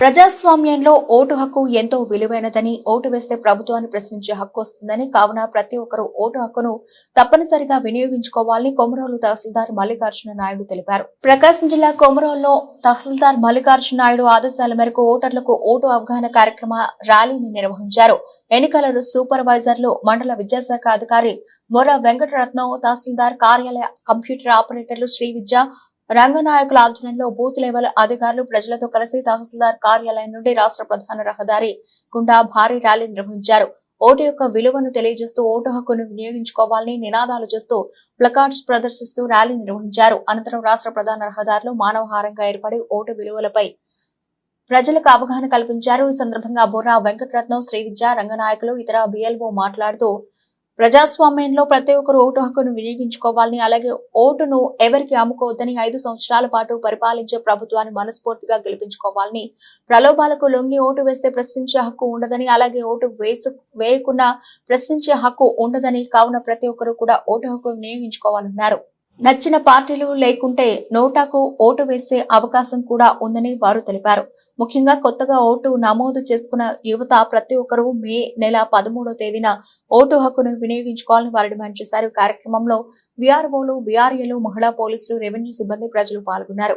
ప్రజాస్వామ్యంలో ఓటు హక్కు ఎంతో విలువైనదని ఓటు వేస్తే ప్రభుత్వాన్ని ప్రశ్నించే హక్కు వస్తుందని కావున ప్రతి ఒక్కరూ ఓటు హక్కును తప్పనిసరిగా వినియోగించుకోవాలని కొమరోలు తహసీల్దార్ మల్లికార్జున నాయుడు తెలిపారు. ప్రకాశం జిల్లా కొమరోల్లో తహసీల్దార్ మల్లికార్జున నాయుడు ఆదేశాల మేరకు ఓటర్లకు ఓటు అవగాహన కార్యక్రమ ర్యాలీని నిర్వహించారు. ఎన్నికల సూపర్వైజర్లు మండల విద్యాశాఖ అధికారి మొర్ర వెంకటరత్నం తహసీల్దార్ కార్యాలయ కంప్యూటర్ ఆపరేటర్లు శ్రీ విద్య రంగనాయకుల ఆధ్వర్యంలో బూత్ లెవెల్ అధికారులు ప్రజలతో కలిసి తహసీల్దార్ కార్యాలయం నుండి రాష్ట్ర ప్రధాన రహదారి గుండా భారీ ర్యాలీ నిర్వహించారు. ఓటు యొక్క విలువను తెలియజేస్తూ ఓటు హక్కును వినియోగించుకోవాలని నినాదాలు చేస్తూ ప్లకార్డ్స్ ప్రదర్శిస్తూ ర్యాలీ నిర్వహించారు. అనంతరం రాష్ట్ర ప్రధాన రహదారులు మానవహారంగా ఏర్పడి ఓటు విలువలపై ప్రజలకు అవగాహన కల్పించారు. ఈ సందర్భంగా బొర్రా వెంకటరత్నం శ్రీ విద్య రంగనాయకులు ఇతర బిఎల్ఓ మాట్లాడుతూ ప్రజాస్వామ్యంలో ప్రతి ఒక్కరు ఓటు హక్కును వినియోగించుకోవాలని అలాగే ఓటును ఎవరికి అమ్ముకోవద్దని ఐదు సంవత్సరాల పాటు పరిపాలించే ప్రభుత్వాన్ని మనస్ఫూర్తిగా గెలిపించుకోవాలని ప్రలోభాలకు లొంగి ఓటు వేస్తే ప్రశ్నించే హక్కు ఉండదని అలాగే ఓటు వేసు వేయకుండా ప్రశ్నించే హక్కు ఉండదని కావున ప్రతి ఒక్కరూ కూడా ఓటు హక్కు వినియోగించుకోవాలన్నారు. నచ్చిన పార్టీలు లేకుంటే నోటాకు ఓటు వేసే అవకాశం కూడా ఉందని వారు తెలిపారు. ముఖ్యంగా కొత్తగా ఓటు నమోదు చేసుకున్న యువత ప్రతి ఒక్కరూ మే నెల పదమూడో తేదీన ఓటు హక్కును వినియోగించుకోవాలని వారు డిమాండ్ చేశారు. కార్యక్రమంలో విఆర్ఓలు విఆర్ఏలు మహిళా పోలీసులు రెవెన్యూ సిబ్బంది ప్రజలు పాల్గొన్నారు.